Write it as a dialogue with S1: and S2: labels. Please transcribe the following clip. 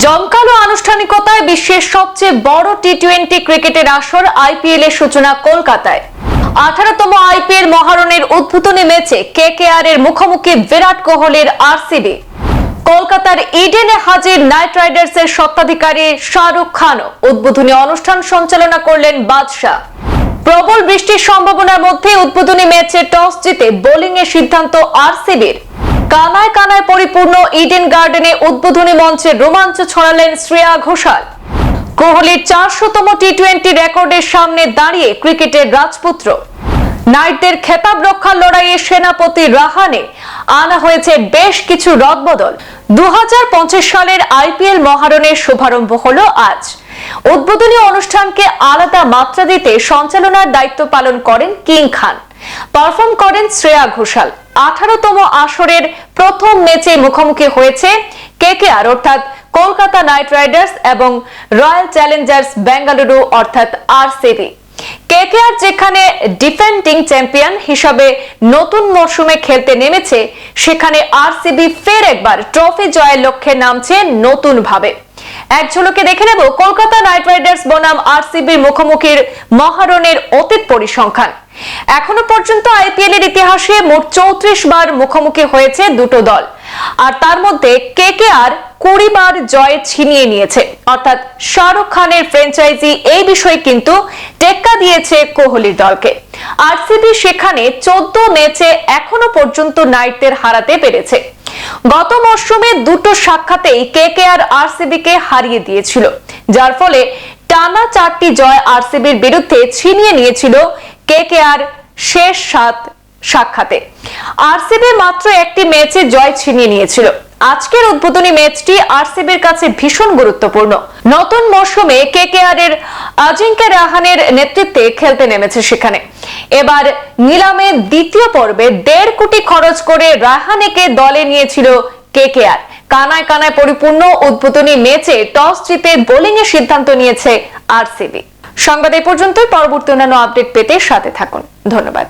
S1: জমকালো আনুষ্ঠানিকতায় বিশ্বের সবচেয়ে বড় টি টোয়েন্টি ক্রিকেটের আসর আইপিএল এর সূচনা কলকাতায়। আঠারোতম আইপিএল মহারণের উদ্বোধনী ম্যাচে কে কে আর এর মুখোমুখি বিরাট কোহলির আরসিবি। কলকাতার ইডেনে হাজির নাইট রাইডার্স এর স্বত্বাধিকারী শাহরুখ খানও উদ্বোধনী অনুষ্ঠান সঞ্চালনা করলেন বাদশাহ। প্রবল বৃষ্টির সম্ভাবনার মধ্যে উদ্বোধনী ম্যাচে টস জিতে বোলিং এর সিদ্ধান্ত আরসিবির। কানায় কানায় পরিপূর্ণ ইডেন গার্ডেনে উদ্বোধনী মঞ্চে রোমাঞ্চ ছড়ালেন শ্রেয়া ঘোষাল। কোহলির চারশোতম টি টোয়েন্টি রেকর্ডের সামনে দাঁড়িয়ে ক্রিকেটের রাজপুত্র। নাইটদের খেতাব রক্ষার লড়াইয়ে সেনাপতি রাহানে আনা হয়েছে বেশ কিছু রদবদল। দু হাজার পঁচিশ সালের আইপিএল মহারণের শুভারম্ভ হলো আজ। উদ্বোধনী অনুষ্ঠানকে আলাদা মাত্রা দিতে সঞ্চালনার দায়িত্ব পালন করেন কিং খান। পারফর্ম করেন শ্রেয়া ঘোষাল। আঠারোতম আসরের প্রথম ম্যাচে মুখোমুখি হয়েছে কেকেআর, অর্থাৎ কলকাতা নাইট রাইডার্স এবং রয়্যাল চ্যালেঞ্জার্স বেঙ্গালুরু, অর্থাৎ আরসিবি। কেকেআর যেখানে ডিফেন্ডিং চ্যাম্পিয়ন হিসাবে নতুন মরশুমে খেলতে নেমেছে, সেখানে আরসিবি ফের একবার ট্রফি জয়ের লক্ষ্যে নামছে নতুনভাবে। ভাবে এক ঝলকে দেখে নেব কলকাতা নাইট রাইডার্স বনাম আরসিবির মুখোমুখির মহারণের অতীত পরিসংখ্যান। এখনও পর্যন্ত আইপিএল এর ইতিহাসে মোট চৌত্রিশ বার মুখোমুখি হয়েছে দুটো দল। আর তার মধ্যে কে কে আর কুড়ি বার জয় ছিনিয়ে নিয়েছে। অর্থাৎ শাহরুখ খানের ফ্র্যাঞ্চাইজি এই বিষয়ে কিন্তু টেক্কা দিয়েছে কোহলির দলকে। আরসিবি সেখানে চোদ্দ ম্যাচে এখনও পর্যন্ত নাইটদের হারাতে পেরেছে। গত মরশুমে দুটো সাক্ষাতেই কে কে আর আরসিবি কে হারিয়ে দিয়েছিল, যার ফলে টানা চারটি জয় আরসিবির বিরুদ্ধে ছিনিয়ে নিয়েছিল কে কে আর শেষ সাত সাক্ষাতে। আরসিবি মাত্র একটি ম্যাচে জয় ছিনিয়ে নিয়েছিল। আজকের উদ্বোধনী ম্যাচটি আরসিবির কাছে ভীষণ গুরুত্বপূর্ণ। নতুন মরশুমে কে কে আর এর আজিঙ্কে রাহানের নেতৃত্বে খেলতে নেমেছে সেখানে। এবার নিলামে দ্বিতীয় পর্বে দেড় কোটি খরচ করে রাহানেকে দলে নিয়েছিল কে কে আর কানায় কানায় পরিপূর্ণ উদ্বোধনী ম্যাচে টস জিতে বোলিং এর সিদ্ধান্ত নিয়েছে আরসিবি। সংবাদ এই পর্যন্তই। পরবর্তী অন্যান্য আপডেট পেতে সাথে থাকুন। ধন্যবাদ।